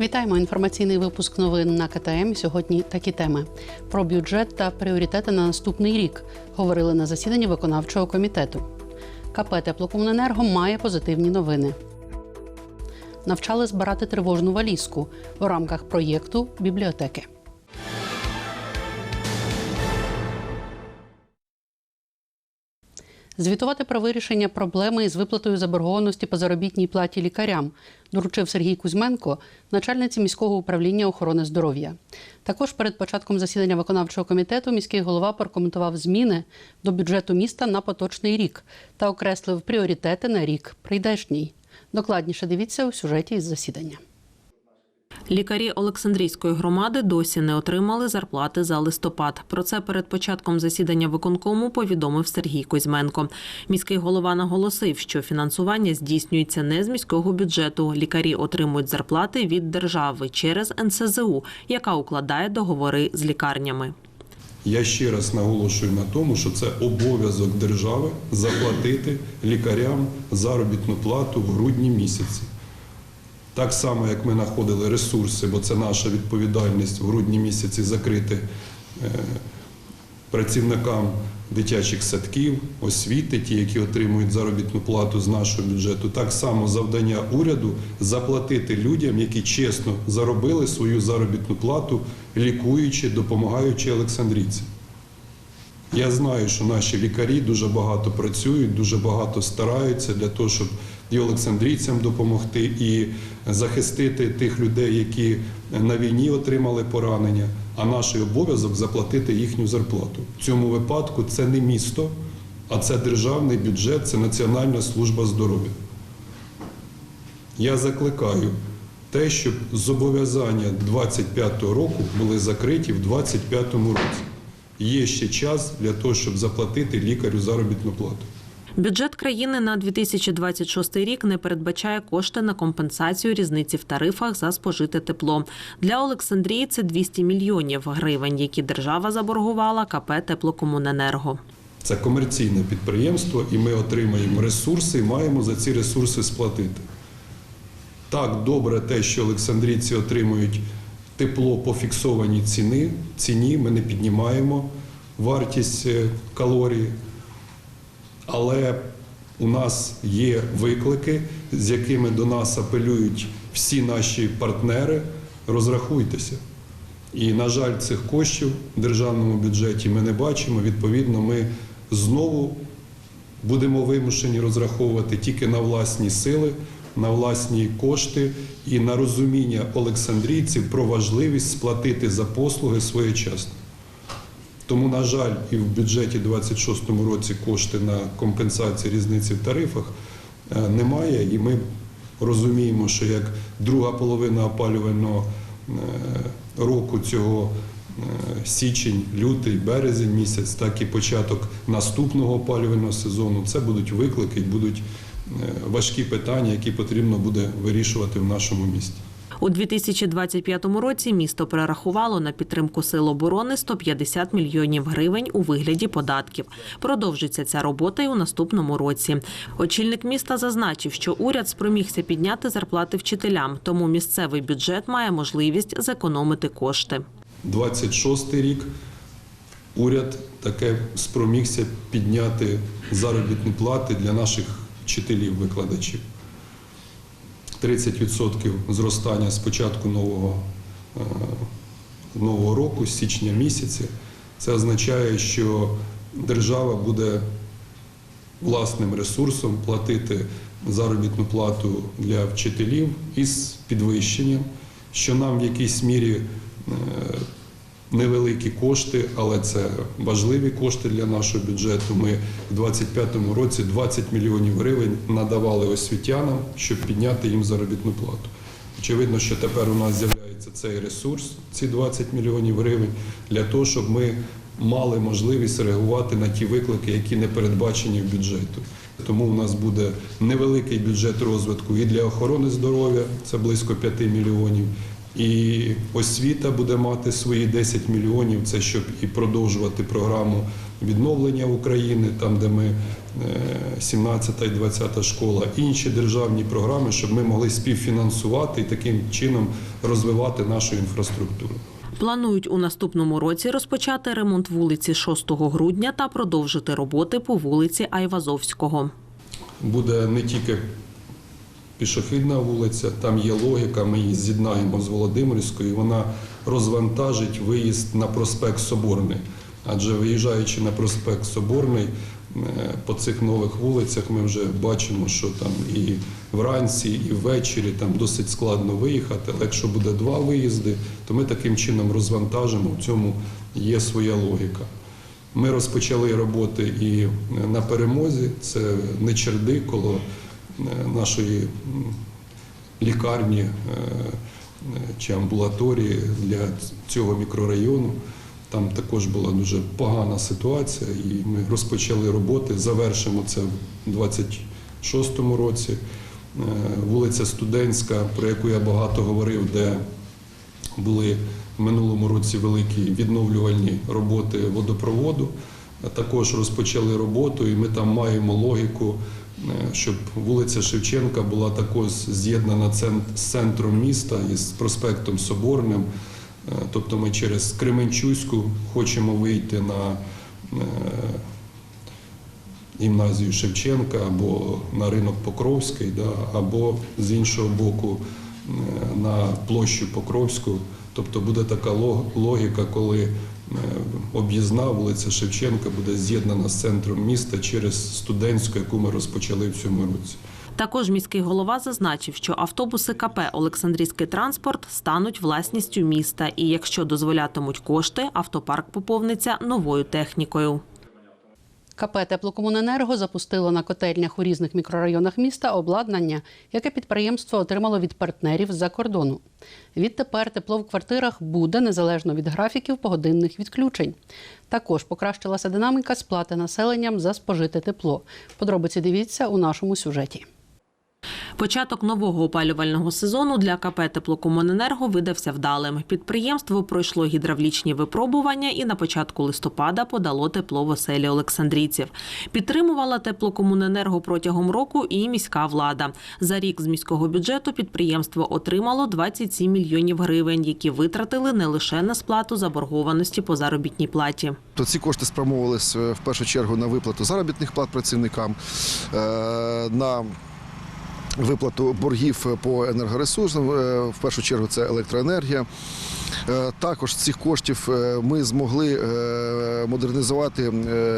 Вітаємо інформаційний випуск новин на КТМ. Сьогодні такі теми про бюджет та пріоритети на наступний рік. Говорили на засіданні виконавчого комітету. КП Теплокомуненерго має позитивні новини. Навчали збирати тривожну валізку у рамках проєкту бібліотеки. Звітувати про вирішення проблеми із виплатою заборгованості по заробітній платі лікарям доручив Сергій Кузьменко, начальниці міського управління охорони здоров'я. Також перед початком засідання виконавчого комітету міський голова прокоментував зміни до бюджету міста на поточний рік та окреслив пріоритети на рік прийдешній. Докладніше дивіться у сюжеті із засідання. Лікарі Олександрійської громади досі не отримали зарплати за листопад. Про це перед початком засідання виконкому повідомив Сергій Кузьменко. Міський голова наголосив, що фінансування здійснюється не з міського бюджету. Лікарі отримують зарплати від держави через НСЗУ, яка укладає договори з лікарнями. Я ще раз наголошую на тому, що це обов'язок держави заплатити лікарям заробітну плату в грудні місяці. Так само, як ми знаходили ресурси, бо це наша відповідальність в грудні місяці закрити е, працівникам дитячих садків, освіти, ті, які отримують заробітну плату з нашого бюджету. Так само завдання уряду заплатити людям, які чесно заробили свою заробітну плату, лікуючи, допомагаючи Олександрійцям. Я знаю, що наші лікарі дуже багато працюють, дуже багато стараються для того, щоб і олександрійцям допомогти, і захистити тих людей, які на війні отримали поранення. А наш обов'язок заплатити їхню зарплату. В цьому випадку це не місто, а це державний бюджет, це Національна служба здоров'я. Я закликаю те, щоб зобов'язання 25-го року були закриті в 25-му році. Є ще час для того, щоб заплатити лікарю заробітну плату. Бюджет країни на 2026 рік не передбачає кошти на компенсацію різниці в тарифах за спожите тепло. Для Олександрії це 200 мільйонів гривень, які держава заборгувала КП Теплокомуненерго. Це комерційне підприємство, і ми отримаємо ресурси і маємо за ці ресурси сплатити. Так добре те, що Олександрійці отримують тепло по фіксованій ціни, ціні, ми не піднімаємо вартість е, калорій. Але у нас є виклики, з якими до нас апелюють всі наші партнери. Розрахуйтеся. І, на жаль, цих коштів в державному бюджеті ми не бачимо. Відповідно, ми знову будемо вимушені розраховувати тільки на власні сили, на власні кошти і на розуміння олександрійців про важливість сплатити за послуги своєчасно. Тому, на жаль, і в бюджеті 26-му році кошти на компенсацію різниці в тарифах е, немає, і ми розуміємо, що як друга половина опалювального е, року цього е, січень, лютий, березень місяць, так і початок наступного опалювального сезону, це будуть виклики, будуть важкі питання, які потрібно буде вирішувати в нашому місті. У 2025 році місто перерахувало на підтримку сил оборони 150 мільйонів гривень у вигляді податків. Продовжиться ця робота і у наступному році. Очільник міста зазначив, що уряд спромігся підняти зарплати вчителям, тому місцевий бюджет має можливість зекономити кошти. 26 рік уряд таке спромігся підняти заробітні плати для наших вчителів-викладачів. 30% зростання з початку нового, е, нового року, з січня місяця. Це означає, що держава буде власним ресурсом платити заробітну плату для вчителів із підвищенням, що нам в якійсь мірі е, невеликі кошти, але це важливі кошти для нашого бюджету. Ми в 2025 році 20 мільйонів гривень надавали освітянам, щоб підняти їм заробітну плату. Очевидно, що тепер у нас з'являється цей ресурс, ці 20 мільйонів гривень, для того, щоб ми мали можливість реагувати на ті виклики, які не передбачені в бюджету. Тому у нас буде невеликий бюджет розвитку і для охорони здоров'я, це близько 5 мільйонів, І освіта буде мати свої 10 мільйонів. Це щоб і продовжувати програму відновлення України, там де ми е, 17 і 20 школа, інші державні програми, щоб ми могли співфінансувати і таким чином розвивати нашу інфраструктуру. Планують у наступному році розпочати ремонт вулиці 6 грудня та продовжити роботи по вулиці Айвазовського. буде не тільки пішохідна вулиця, там є логіка, ми її з'єднаємо з Володимирською, і вона розвантажить виїзд на проспект Соборний. Адже виїжджаючи на проспект Соборний, е, по цих нових вулицях ми вже бачимо, що там і вранці, і ввечері там досить складно виїхати. Але якщо буде два виїзди, то ми таким чином розвантажимо. В цьому є своя логіка. Ми розпочали роботи і на перемозі. Це не черди коло нашої лікарні е, е, чи амбулаторії для цього мікрорайону. Там також була дуже погана ситуація, і ми розпочали роботи. Завершимо це в 26-му році. Е, Вулиця Студентська, про яку я багато говорив, де були в минулому році великі відновлювальні роботи водопроводу. Також розпочали роботу, і ми там маємо логіку, е, щоб вулиця Шевченка була також з'єднана з центром міста і з проспектом Соборним. Е, Тобто ми через Кременчуську хочемо вийти на е, гімназію Шевченка або на ринок Покровський, або з іншого боку е, на площу Покровську. Тобто буде така логіка, коли е, об'їзна вулиця Шевченка буде з'єднана з центром міста через студентську, яку ми розпочали в цьому році. Також міський голова зазначив, що автобуси КП Олександрійський транспорт стануть власністю міста, і якщо дозволятимуть кошти, автопарк поповниться новою технікою. КП «Теплокомуненерго» запустило на котельнях у різних мікрорайонах міста обладнання, яке підприємство отримало від партнерів з-за кордону. Відтепер тепло в квартирах буде незалежно від графіків погодинних відключень. Також покращилася динаміка сплати населенням за спожите тепло. Подробиці дивіться у нашому сюжеті. Початок нового опалювального сезону для КП «Теплокомуненерго» видався вдалим. Підприємство пройшло гідравлічні випробування і на початку листопада подало тепло в оселі олександрійців. Підтримувала «Теплокомуненерго» протягом року і міська влада. За рік з міського бюджету підприємство отримало 27 мільйонів гривень, які витратили не лише на сплату заборгованості по заробітній платі. То ці кошти спрямовувалися е, в першу чергу на виплату заробітних плат працівникам, е, на виплату боргів по енергоресурсам, е, в першу чергу це електроенергія. Е, Також з цих коштів е, ми змогли е, модернізувати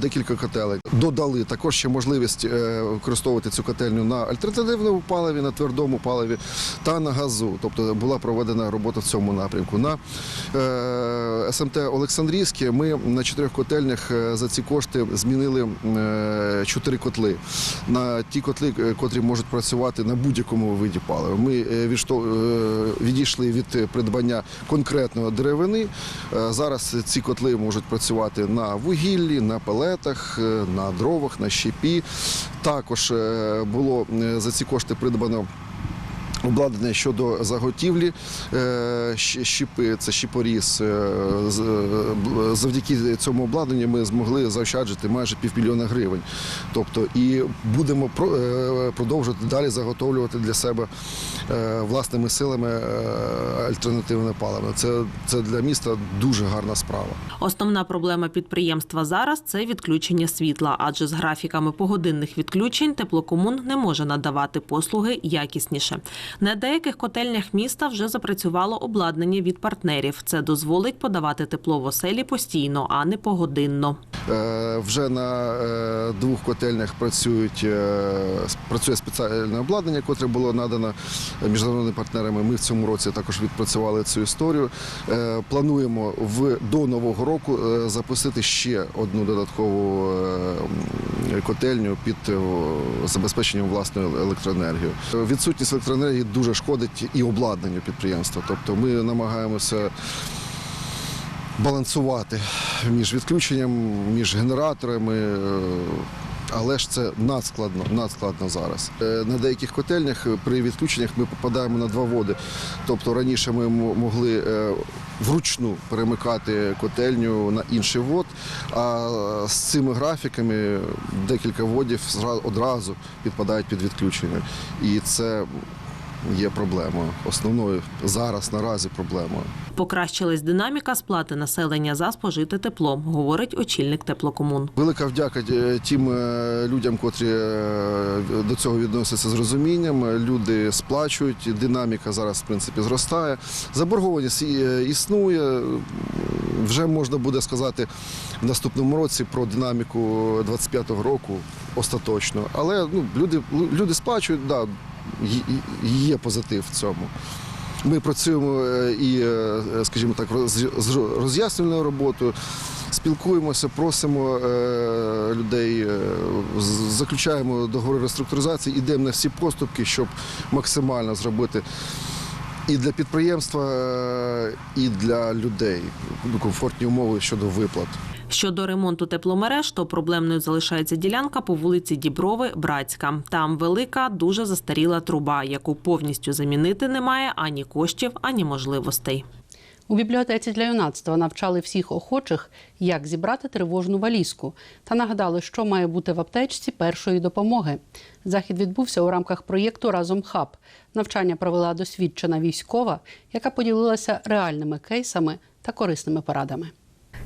декілька котелень. Додали також ще можливість використовувати цю котельню на альтернативному паливі, на твердому паливі та на газу. Тобто була проведена робота в цьому напрямку. На СМТ Олександрійське ми на чотирьох котельнях за ці кошти змінили чотири котли. На ті котли, котрі можуть працювати на будь-якому виді палива. Ми відійшли від придбання конкретної деревини. Е, Зараз ці котли можуть працювати на вугіллі, на пелетах, е, на дровах, на щепі. Також е, було за ці кошти придбано. Обладнання щодо заготівлі е, щіпи, це щіпоріз. Е, е, Завдяки цьому обладнанню ми змогли заощаджити майже півмільйона гривень. Тобто, і будемо про- продовжувати далі заготовлювати для себе власними силами альтернативне паливо. Це, це для міста дуже гарна справа. Основна проблема підприємства зараз це відключення світла, адже з графіками погодинних відключень теплокомун не може надавати послуги якісніше. На деяких котельнях міста вже запрацювало обладнання від партнерів. Це дозволить подавати тепло в оселі постійно, а не погодинно. Е, Вже на е, двох котельнях працюють, е, працює спеціальне обладнання, котре було надано міжнародними партнерами. Ми в цьому році також відпрацювали цю історію. Плануємо в, до Нового року запустити ще одну додаткову котельню під е, забезпеченням власної електроенергії. Відсутність електроенергії дуже шкодить і обладнанню підприємства. Тобто ми намагаємося балансувати між відключенням, між генераторами. Але ж це надскладно, надскладно зараз. Е, На деяких котельнях е, при відключеннях ми попадаємо на два води. Тобто раніше ми могли е, вручну перемикати котельню на інший вод, а з цими графіками декілька водів одразу підпадають під відключення. І це є проблемою. Основною зараз наразі проблемою. Покращилась динаміка сплати населення за спожите тепло, говорить очільник теплокомун. Велика вдяка е, тим е, людям, котрі е, до цього відносяться з розумінням. Люди сплачують, динаміка зараз в принципі зростає. Заборгованість існує. Вже можна буде сказати в наступному році про динаміку 25-го року остаточно. Але ну, люди, люди сплачують, да, є позитив в цьому. Ми працюємо е, і, е, скажімо так, з роз'яснювальною роботою, спілкуємося, просимо е, людей, е, заключаємо договори реструктуризації, йдемо на всі поступки, щоб максимально зробити і для підприємства, е, і для людей комфортні умови щодо виплат. Щодо ремонту тепломереж, то проблемною залишається ділянка по вулиці Діброви, Братська. Там велика, дуже застаріла труба, яку повністю замінити немає ані коштів, ані можливостей. У бібліотеці для юнацтва навчали всіх охочих, як зібрати тривожну валізку, та нагадали, що має бути в аптечці першої допомоги. Захід відбувся у рамках проєкту Разом хаб. Навчання провела досвідчена військова, яка поділилася реальними кейсами та корисними порадами.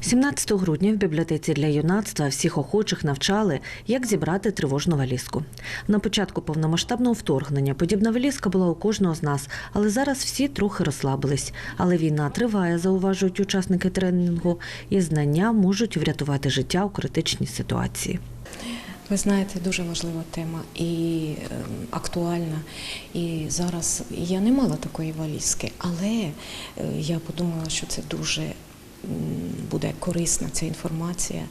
17 грудня в бібліотеці для юнацтва всіх охочих навчали, як зібрати тривожну валізку. На початку повномасштабного вторгнення подібна валізка була у кожного з нас, але зараз всі трохи розслабились. Але війна триває, зауважують учасники тренінгу, і знання можуть врятувати життя у критичній ситуації. Ви знаєте, дуже важлива тема і ем, актуальна. І зараз я не мала такої валізки, але е, я подумала, що це дуже буде корисна ця інформація,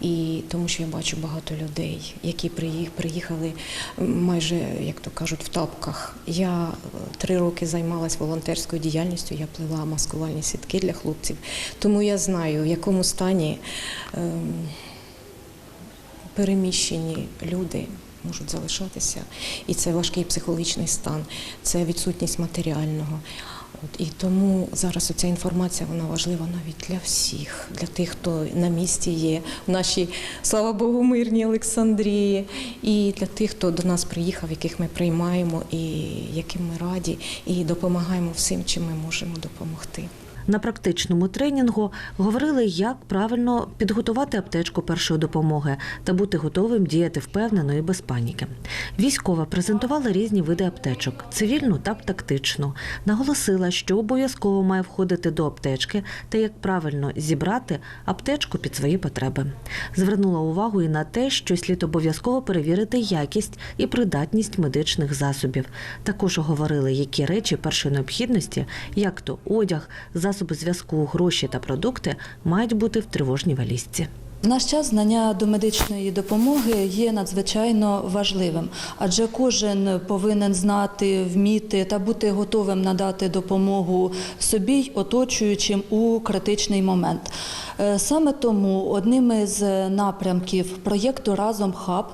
і тому що я бачу багато людей, які приї- приїхали майже, як то кажуть, в тапках. Я е, три роки займалась волонтерською діяльністю, я плела маскувальні сітки для хлопців, тому я знаю, в якому стані. ем, переміщені люди можуть залишатися, і це важкий психологічний стан, це відсутність матеріального. От, і тому зараз ця інформація вона важлива навіть для всіх, для тих, хто на місці є, в нашій, слава Богу, мирній Олександрії, і для тих, хто до нас приїхав, яких ми приймаємо, і яким ми раді, і допомагаємо всім, чим ми можемо допомогти. На практичному тренінгу говорили, як правильно підготувати аптечку першої допомоги та бути готовим діяти впевнено і без паніки. Військова презентувала різні види аптечок цивільну та тактичну. Наголосила, що обов'язково має входити до аптечки та як правильно зібрати аптечку під свої потреби. Звернула увагу і на те, що слід обов'язково перевірити якість і придатність медичних засобів. Також говорили, які речі першої необхідності, як то одяг, засоби зв'язку, гроші та продукти, мають бути в тривожній валізці. В наш час знання до медичної допомоги є надзвичайно важливим, адже кожен повинен знати, вміти та бути готовим надати допомогу собі й оточуючим у критичний момент. Е, Саме тому одним із напрямків проєкту Разом хаб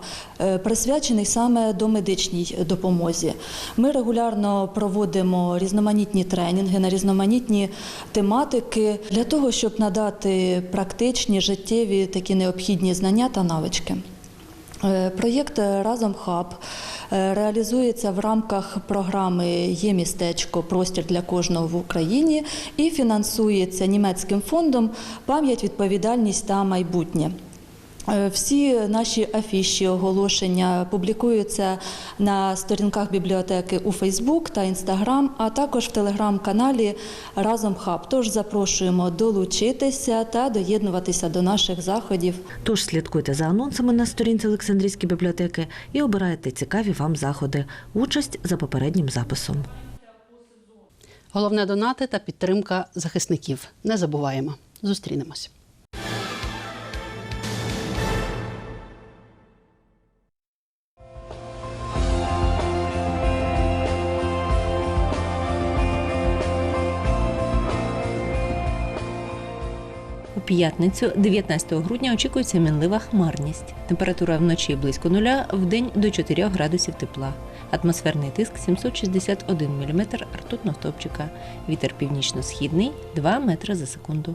е, присвячений саме до медичній допомозі. Ми регулярно проводимо різноманітні тренінги на різноманітні тематики для того, щоб надати практичні життєві такі необхідні знання та навички. Е, Проєкт Разом хаб е, реалізується в рамках програми Є містечко Простір для кожного в Україні і фінансується німецьким фондом Пам'ять, відповідальність та майбутнє. Е, Всі наші афіші, оголошення публікуються на сторінках бібліотеки у Фейсбук та Інстаграм, а також в телеграм-каналі Разом Хаб. Тож запрошуємо долучитися та доєднуватися до наших заходів. Тож слідкуйте за анонсами на сторінці Олександрійської бібліотеки і обирайте цікаві вам заходи. Участь за попереднім записом. Головне донати та підтримка захисників. Не забуваємо. Зустрінемось. П'ятницю, 19 грудня, очікується мінлива хмарність. Температура вночі близько нуля, вдень до 4 градусів тепла. Атмосферний тиск 761 мм ртутного стовпчика. Вітер північно-східний 2 метри за секунду.